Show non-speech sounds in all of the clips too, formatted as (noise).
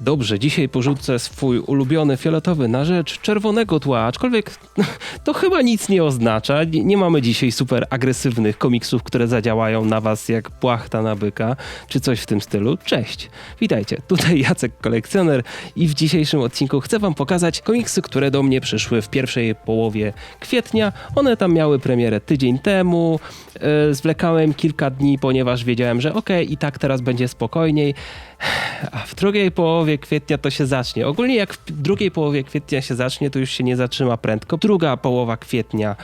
Dobrze, dzisiaj porzucę swój ulubiony fioletowy na rzecz czerwonego tła, aczkolwiek (laughs) to chyba nic nie oznacza. Nie, mamy dzisiaj super agresywnych komiksów, które zadziałają na was jak płachta na byka, czy coś w tym stylu. Cześć, witajcie, tutaj (laughs) Jacek Kolekcjoner i w dzisiejszym odcinku chcę wam pokazać komiksy, które do mnie przyszły w pierwszej połowie kwietnia. One tam miały premierę tydzień temu, e, zwlekałem kilka dni, ponieważ wiedziałem, że okej, i tak teraz będzie spokojniej. (sighs) A w drugiej połowie kwietnia to się zacznie. Ogólnie jak w drugiej połowie kwietnia się zacznie, to już się nie zatrzyma prędko. Druga połowa kwietnia,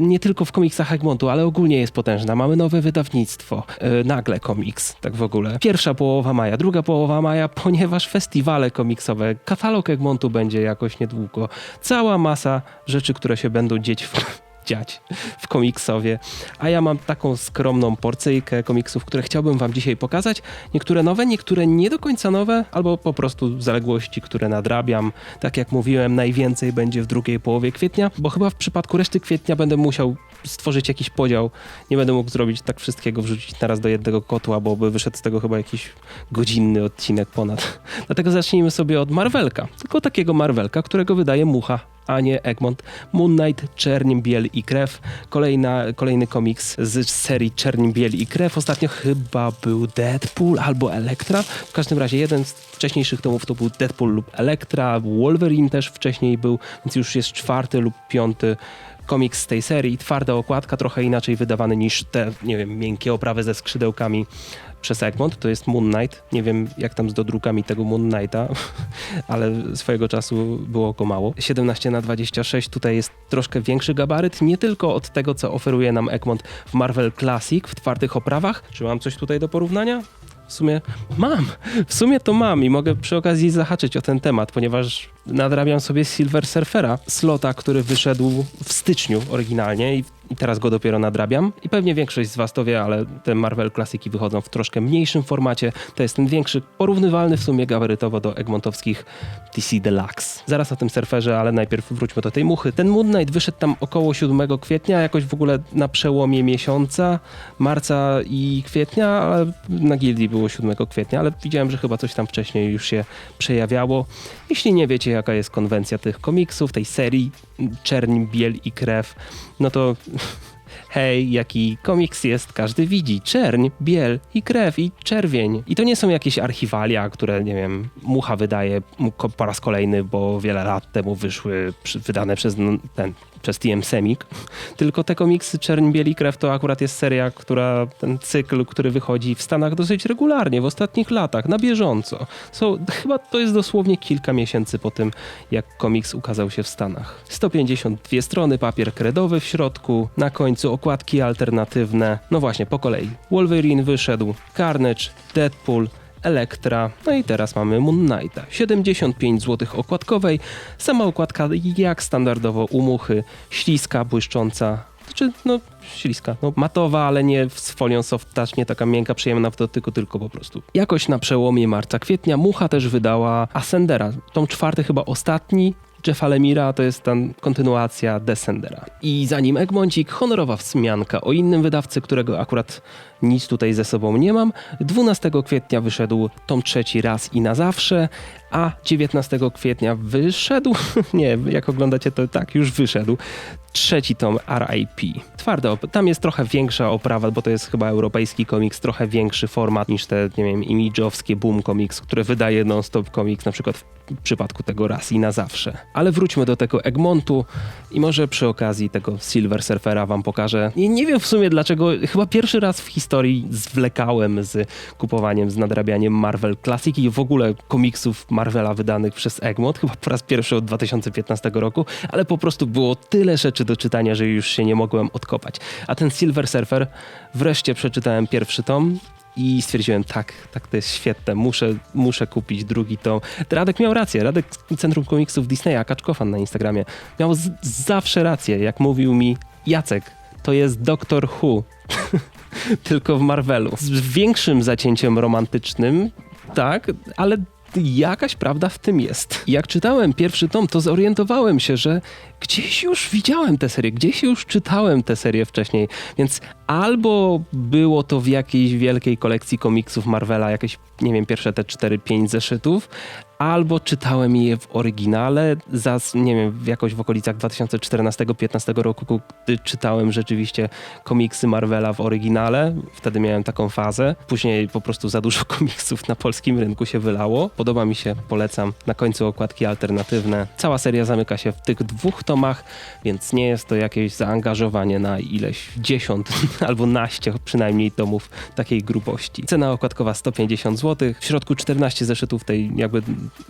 nie tylko w komiksach Egmontu, ale ogólnie jest potężna. Mamy nowe wydawnictwo, yy, nagle komiks, tak w ogóle. Pierwsza połowa maja, druga połowa maja, (laughs) ponieważ festiwale komiksowe, katalog Egmontu będzie jakoś niedługo. Cała masa rzeczy, które się będą dzieć w dziać w komiksowie. A ja mam taką skromną porcyjkę komiksów, które chciałbym wam dzisiaj pokazać. Niektóre nowe, niektóre nie do końca nowe, albo po prostu zaległości, które nadrabiam. Tak jak mówiłem, najwięcej będzie w drugiej połowie kwietnia, bo chyba w przypadku reszty kwietnia będę musiał stworzyć jakiś podział. Nie będę mógł zrobić tak wszystkiego, wrzucić naraz do jednego kotła, bo by wyszedł z tego chyba jakiś godzinny odcinek ponad. (laughs) Dlatego zacznijmy sobie od Marvelka. Tylko takiego Marvelka, którego wydaje Mucha a nie Egmont. Moon Knight, Czerń, Biel i Krew. Kolejna, kolejny komiks z serii Czerń, Biel i Krew. Ostatnio chyba był Deadpool albo Elektra. W każdym razie jeden z wcześniejszych tomów to był Deadpool lub Elektra. Wolverine też wcześniej był, więc już jest czwarty lub piąty komiks z tej serii. Twarda okładka, trochę inaczej wydawany niż te, nie wiem, miękkie oprawy ze skrzydełkami przez Egmont, to jest Moon Knight. Nie wiem, jak tam z dodrukami tego Moon Knighta, (laughs) ale swojego czasu było go mało. 17 na 26 tutaj jest troszkę większy gabaryt, nie tylko od tego, co oferuje nam Egmont w Marvel Classic w twardych oprawach. Czy mam coś tutaj do porównania? W sumie mam. W sumie to mam i mogę przy okazji zahaczyć o ten temat, ponieważ nadrabiam sobie Silver Surfera, slota, który wyszedł w styczniu oryginalnie i, i teraz go dopiero nadrabiam. I pewnie większość z was to wie, ale te Marvel Klasiki wychodzą w troszkę mniejszym formacie. To jest ten większy, porównywalny w sumie gabarytowo do egmontowskich DC Deluxe. Zaraz o tym surferze, ale najpierw wróćmy do tej muchy. Ten Moon Knight wyszedł tam około 7 kwietnia, jakoś w ogóle na przełomie miesiąca, marca i kwietnia, ale na gildii było 7 kwietnia, ale widziałem, że chyba coś tam wcześniej już się przejawiało. Jeśli nie wiecie, jaka jest konwencja tych komiksów, tej serii Czerń, Biel i Krew, no to (laughs) hej, jaki komiks jest, każdy widzi. Czerń, biel i krew i czerwień. I to nie są jakieś archiwalia, które, nie wiem, Mucha wydaje po raz kolejny, bo wiele lat temu wyszły wydane przez ten przez TM Semik, tylko te komiksy Czerń, Bieli Krew to akurat jest seria, która, ten cykl, który wychodzi w Stanach dosyć regularnie, w ostatnich latach, na bieżąco. So, chyba to jest dosłownie kilka miesięcy po tym, jak komiks ukazał się w Stanach. 152 strony, papier kredowy w środku, na końcu okładki alternatywne. No właśnie, po kolei. Wolverine wyszedł, Carnage, Deadpool, Elektra, no i teraz mamy Moon Knighta. 75 zł okładkowej, sama okładka jak standardowo u muchy, śliska, błyszcząca, znaczy, no, śliska, no, matowa, ale nie z folią soft touch, nie taka miękka, przyjemna w dotyku, tylko po prostu. Jakoś na przełomie marca, kwietnia Mucha też wydała Ascendera, tą czwarty chyba ostatni Jeffa Lemira to jest tam kontynuacja Descendera. I zanim Egmoncik, honorowa wzmianka o innym wydawcy, którego akurat nic tutaj ze sobą nie mam. 12 kwietnia wyszedł tom trzeci raz i na zawsze, a 19 kwietnia wyszedł, (laughs) nie, jak oglądacie to tak, już wyszedł, trzeci tom RIP. Twarda, tam jest trochę większa oprawa, bo to jest chyba europejski komiks, trochę większy format niż te, nie wiem, imidżowskie Boom Comics, które wydaje non-stop komiks, na przykład w przypadku tego raz i na zawsze. Ale wróćmy do tego Egmontu i może przy okazji tego Silver Surfera wam pokażę. I nie wiem w sumie dlaczego, chyba pierwszy raz w historii zwlekałem z kupowaniem, z nadrabianiem Marvel Classic i w ogóle komiksów Marvela wydanych przez Egmont, chyba po raz pierwszy od 2015 roku, ale po prostu było tyle rzeczy do czytania, że już się nie mogłem odkopać. A ten Silver Surfer, wreszcie przeczytałem pierwszy tom i stwierdziłem, tak, tak, to jest świetne, muszę, muszę kupić drugi tom. Radek miał rację, Radek z Centrum Komiksów Disneya, Kaczkofan na Instagramie, miał z- zawsze rację, jak mówił mi Jacek, to jest Doctor Who. (laughs) tylko w Marvelu. Z większym zacięciem romantycznym, tak, ale jakaś prawda w tym jest. Jak czytałem pierwszy tom, to zorientowałem się, że gdzieś już widziałem tę serię, gdzieś już czytałem tę serię wcześniej, więc albo było to w jakiejś wielkiej kolekcji komiksów Marvela, jakieś, nie wiem, pierwsze te 4-5 zeszytów, albo czytałem je w oryginale, za, nie wiem, jakoś w okolicach 2014-15 roku, gdy czytałem rzeczywiście komiksy Marvela w oryginale, wtedy miałem taką fazę. Później po prostu za dużo (laughs) komiksów na polskim rynku się wylało. Podoba mi się, polecam. Na końcu okładki alternatywne. Cała seria zamyka się w tych dwóch tomach, więc nie jest to jakieś zaangażowanie na ileś dziesiąt (laughs) albo naście przynajmniej tomów takiej grubości. Cena okładkowa 150 zł, w środku 14 zeszytów tej jakby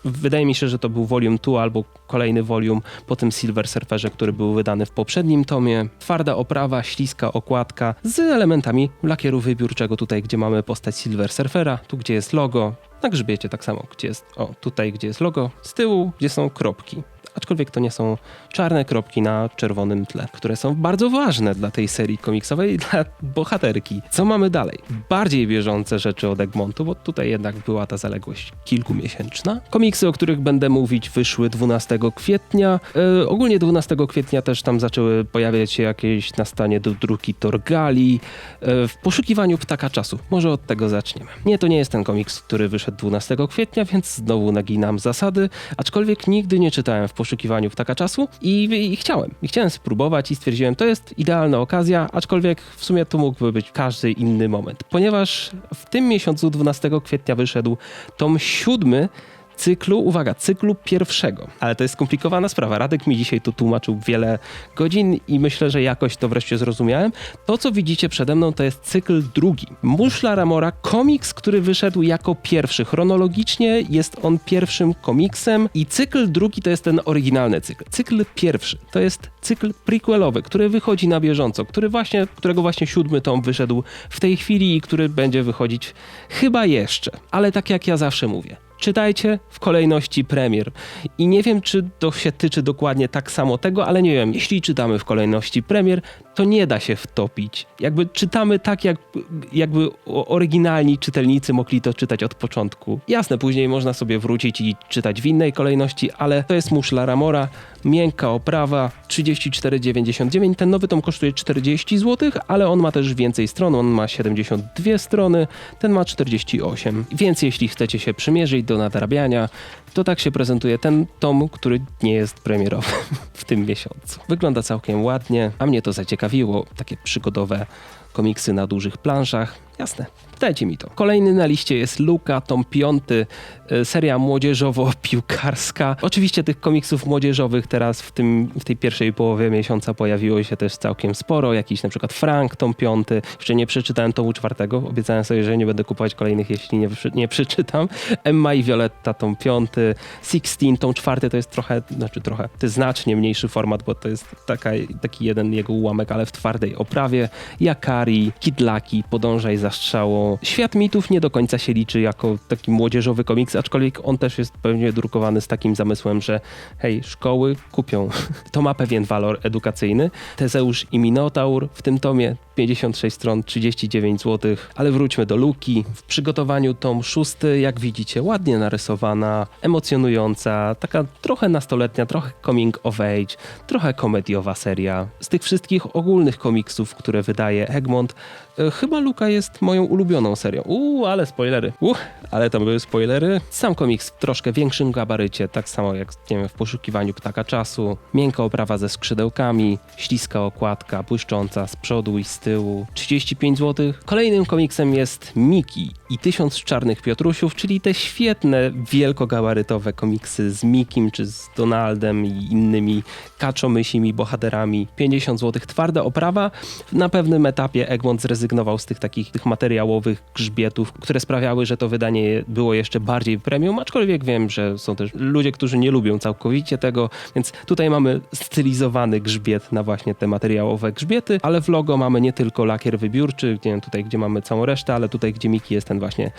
wydaje mi się, że to był volume 2 albo kolejny volume po tym Silver Surferze, który był wydany w poprzednim tomie. Twarda oprawa, śliska okładka z elementami lakieru wybiórczego tutaj, gdzie mamy postać Silver Surfera, tu gdzie jest logo, na grzbiecie tak samo, gdzie jest, o tutaj gdzie jest logo, z tyłu gdzie są kropki aczkolwiek to nie są czarne kropki na czerwonym tle, które są bardzo ważne dla tej serii komiksowej (laughs) dla bohaterki. Co mamy dalej? Bardziej bieżące rzeczy od Egmontu, bo tutaj jednak była ta zaległość kilkumiesięczna. Komiksy, o których będę mówić, wyszły 12 kwietnia. E, ogólnie 12 kwietnia też tam zaczęły pojawiać się jakieś nastanie do druki Torgali e, w poszukiwaniu ptaka czasu. Może od tego zaczniemy. Nie, to nie jest ten komiks, który wyszedł 12 kwietnia, więc znowu naginam zasady, aczkolwiek nigdy nie czytałem w poszukiwaniu poszukiwaniu ptaka czasu i, i chciałem. I chciałem spróbować i stwierdziłem, to jest idealna okazja, aczkolwiek w sumie to mógłby być każdy inny moment, ponieważ w tym miesiącu 12 kwietnia wyszedł tom siódmy cyklu, uwaga, cyklu pierwszego. Ale to jest skomplikowana sprawa. Radek mi dzisiaj tu tłumaczył wiele godzin i myślę, że jakoś to wreszcie zrozumiałem. To, co widzicie przede mną, to jest cykl drugi. Muszla Ramora, komiks, który wyszedł jako pierwszy. Chronologicznie jest on pierwszym komiksem i cykl drugi to jest ten oryginalny cykl. Cykl pierwszy to jest cykl prequelowy, który wychodzi na bieżąco, który właśnie, którego właśnie siódmy tom wyszedł w tej chwili i który będzie wychodzić chyba jeszcze. Ale tak jak ja zawsze mówię, czytajcie w kolejności premier. I nie wiem, czy to się tyczy dokładnie tak samo tego, ale nie wiem, jeśli czytamy w kolejności premier, to nie da się wtopić. Jakby czytamy tak, jak, jakby oryginalni czytelnicy mogli to czytać od początku. Jasne, później można sobie wrócić i czytać w innej kolejności, ale to jest Muszla Ramora, miękka oprawa, 34,99. Ten nowy tom kosztuje 40 zł, ale on ma też więcej stron, on ma 72 strony, ten ma 48. Więc jeśli chcecie się przymierzyć do nadrabiania, to tak się prezentuje ten tom, który nie jest premierowy (laughs) w tym miesiącu. Wygląda całkiem ładnie, a mnie to zaciekawiło. Takie przygodowe komiksy na dużych planszach. Jasne, dajcie mi to. Kolejny na liście jest Luka, tom piąty, e, seria młodzieżowo-piłkarska. Oczywiście tych komiksów młodzieżowych teraz w, tym, w tej pierwszej połowie miesiąca pojawiło się też całkiem sporo. Jakiś na przykład Frank, tom piąty. Jeszcze nie przeczytałem tomu czwartego. Obiecałem sobie, że nie będę kupować kolejnych, jeśli nie, nie przeczytam. Emma i Violetta, tom piąty. Sixteen, tom czwarty to jest trochę, znaczy trochę, to znacznie mniejszy format, bo to jest taka, taki jeden jego ułamek, ale w twardej oprawie. Jakari, Kidlaki, Podążaj za strzałą. Świat mitów nie do końca się liczy jako taki młodzieżowy komiks, aczkolwiek on też jest pewnie drukowany z takim zamysłem, że hej, szkoły kupią. (laughs) To ma pewien walor edukacyjny. Tezeusz i Minotaur w tym tomie 56 stron, 39 zł. Ale wróćmy do Luki. W przygotowaniu tom szósty, jak widzicie, ładnie narysowana, emocjonująca, taka trochę nastoletnia, trochę coming of age, trochę komediowa seria. Z tych wszystkich ogólnych komiksów, które wydaje Egmont, e, chyba Luka jest moją ulubioną serią. Uuu, ale spoilery. Uuu, ale tam były spoilery. Sam komiks w troszkę większym gabarycie, tak samo jak nie wiem, w poszukiwaniu ptaka czasu. Miękka oprawa ze skrzydełkami, śliska okładka, błyszcząca z przodu i z tyłu. 35 zł. Kolejnym komiksem jest Miki i Tysiąc Czarnych Piotrusiów, czyli te świetne, wielkogabarytowe komiksy z Mikim czy z Donaldem i innymi kaczomysimi bohaterami. 50 zł. Twarda oprawa. Na pewnym etapie Egmont zrezygnował z tych takich tych materiałowych grzbietów, które sprawiały, że to wydanie było jeszcze bardziej premium, aczkolwiek wiem, że są też ludzie, którzy nie lubią całkowicie tego, więc tutaj mamy stylizowany grzbiet na właśnie te materiałowe grzbiety, ale w logo mamy nie tylko lakier wybiórczy, wiem, tutaj gdzie mamy całą resztę, ale tutaj gdzie Miki jest ten właśnie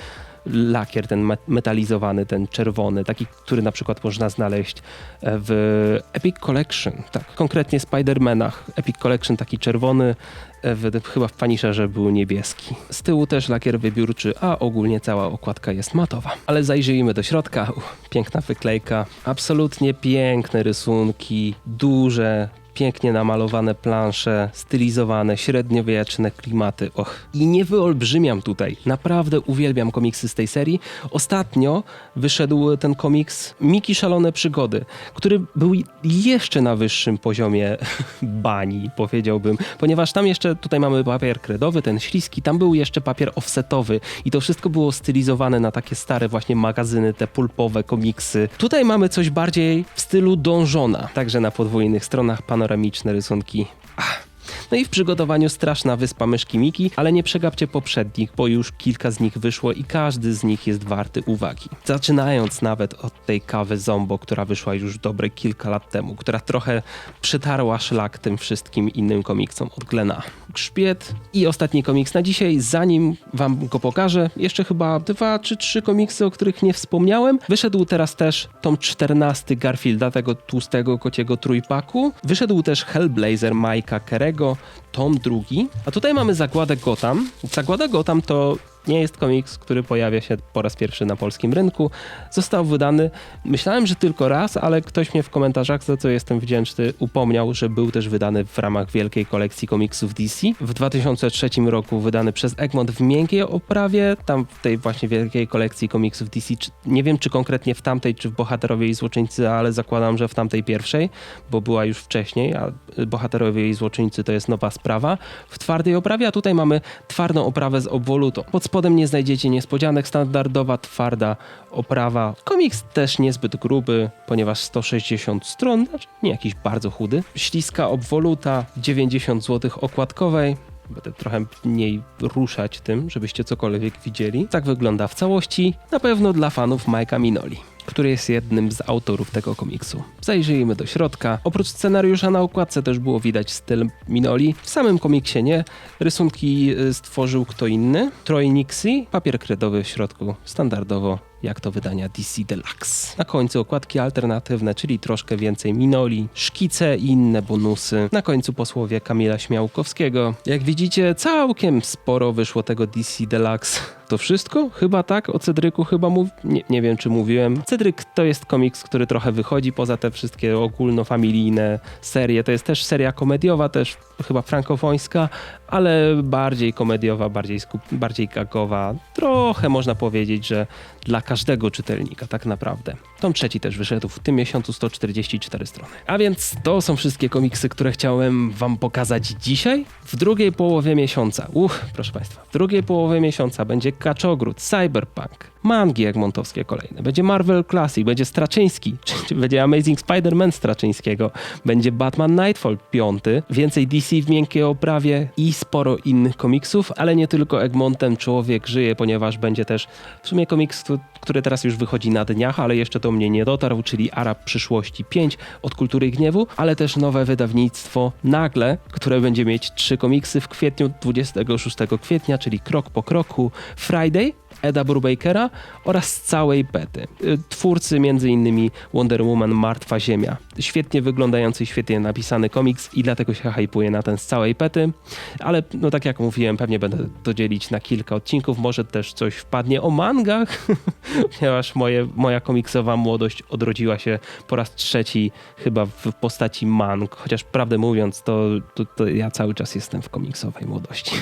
lakier, ten me- metalizowany, ten czerwony, taki, który na przykład można znaleźć e, w Epic Collection, tak, konkretnie Spider-Manach. Epic Collection taki czerwony, e, w, chyba w Punisherze był niebieski. Z tyłu też lakier wybiórczy, a ogólnie cała okładka jest matowa. Ale zajrzyjmy do środka. Uch, piękna wyklejka, absolutnie piękne rysunki, duże, pięknie namalowane plansze, stylizowane, średniowieczne klimaty. Och, i nie wyolbrzymiam tutaj. Naprawdę uwielbiam komiksy z tej serii. Ostatnio wyszedł ten komiks Miki Szalone Przygody, który był jeszcze na wyższym poziomie (laughs) bani, powiedziałbym, ponieważ tam jeszcze, tutaj mamy papier kredowy, ten śliski, tam był jeszcze papier offsetowy i to wszystko było stylizowane na takie stare właśnie magazyny, te pulpowe komiksy. Tutaj mamy coś bardziej w stylu dążona, także na podwójnych stronach panoramiczne rysunki. Ach. No i w przygotowaniu straszna wyspa myszki Miki, ale nie przegapcie poprzednich, bo już kilka z nich wyszło i każdy z nich jest warty uwagi. Zaczynając nawet od tej kawy Zombo, która wyszła już dobre kilka lat temu, która trochę przytarła szlak tym wszystkim innym komiksom od Glena. Grzbiet i ostatni komiks na dzisiaj, zanim wam go pokażę, jeszcze chyba dwa czy trzy komiksy, o których nie wspomniałem. Wyszedł teraz też tom 14 Garfielda, tego tłustego kociego trójpaku. Wyszedł też Hellblazer Majka Kerego, tom drugi. A tutaj mamy Zagładę Gotham. Zagłada Gotham to nie jest komiks, który pojawia się po raz pierwszy na polskim rynku. Został wydany, myślałem, że tylko raz, ale ktoś mnie w komentarzach, za co jestem wdzięczny, upomniał, że był też wydany w ramach wielkiej kolekcji komiksów DC. W 2003 roku wydany przez Egmont w miękkiej oprawie, tam w tej właśnie wielkiej kolekcji komiksów DC. Nie wiem, czy konkretnie w tamtej, czy w Bohaterowie i Złoczyńcy, ale zakładam, że w tamtej pierwszej, bo była już wcześniej, a Bohaterowie i Złoczyńcy to jest nowa sprawa. W twardej oprawie, a tutaj mamy twardą oprawę z obwolutą. Pod spodem nie znajdziecie niespodzianek, standardowa, twarda oprawa. Komiks też niezbyt gruby, ponieważ 160 stron, znaczy nie jakiś bardzo chudy. Śliska obwoluta, 90 zł okładkowej. Będę trochę mniej ruszać tym, żebyście cokolwiek widzieli. Tak wygląda w całości. Na pewno dla fanów Majka Minoli który jest jednym z autorów tego komiksu. Zajrzyjmy do środka. Oprócz scenariusza na okładce też było widać styl Minoli. W samym komiksie nie. Rysunki y, stworzył kto inny. Troy Nixie. Papier kredowy w środku. Standardowo jak to wydania DC Deluxe. Na końcu okładki alternatywne, czyli troszkę więcej minoli, szkice i inne bonusy. Na końcu posłowie Kamila Śmiałkowskiego. Jak widzicie, całkiem sporo wyszło tego DC Deluxe. To wszystko? Chyba tak. O Cedryku chyba mów... Nie, nie wiem, czy mówiłem. Cedryk to jest komiks, który trochę wychodzi poza te wszystkie ogólnofamilijne serie. To jest też seria komediowa, też chyba frankofońska, ale bardziej komediowa, bardziej, skup... bardziej gagowa. Trochę można powiedzieć, że dla każdego czytelnika tak naprawdę. Tom trzeci też wyszedł w tym miesiącu 144 strony. A więc to są wszystkie komiksy, które chciałem wam pokazać dzisiaj. W drugiej połowie miesiąca, uch, proszę państwa, w drugiej połowie miesiąca będzie Kaczogród, Cyberpunk, mangi Egmontowskie kolejne, będzie Marvel Classic, będzie Straczyński, (laughs) czy będzie Amazing Spider-Man Straczyńskiego, będzie Batman Nightfall piąty, więcej DC w miękkiej oprawie i sporo innych komiksów, ale nie tylko Egmontem Człowiek żyje, ponieważ będzie też w sumie komiks, który teraz już wychodzi na dniach, ale jeszcze do mnie nie dotarł, czyli Arab Przyszłości 5 od Kultury Gniewu, ale też nowe wydawnictwo Nagle, które będzie mieć trzy komiksy w kwietniu 26 kwietnia, czyli Krok po kroku, Friday, Eda Brubakera oraz całej bety. Twórcy m.in. Wonder Woman Martwa Ziemia. Świetnie wyglądający, świetnie napisany komiks i dlatego się hypuję na ten z całej pety, ale no tak jak mówiłem, pewnie będę to dzielić na kilka odcinków, może też coś wpadnie o mangach, (laughs) ponieważ moje, moja komiksowa młodość odrodziła się po raz trzeci chyba w postaci mang, chociaż prawdę mówiąc, to, to, to ja cały czas jestem w komiksowej młodości.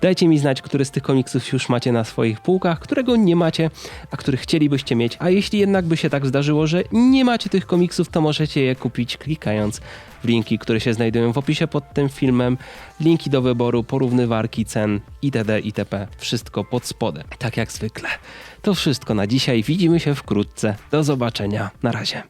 Dajcie mi znać, który z tych komiksów już macie na swoich półkach, którego nie macie, a który chcielibyście mieć. A jeśli jednak by się tak zdarzyło, że nie macie tych komiksów, to możecie je kupić klikając w linki, które się znajdują w opisie pod tym filmem. Linki do wyboru, porównywarki cen itd. itp. Wszystko pod spodem, tak jak zwykle. To wszystko na dzisiaj. Widzimy się wkrótce. Do zobaczenia. Na razie.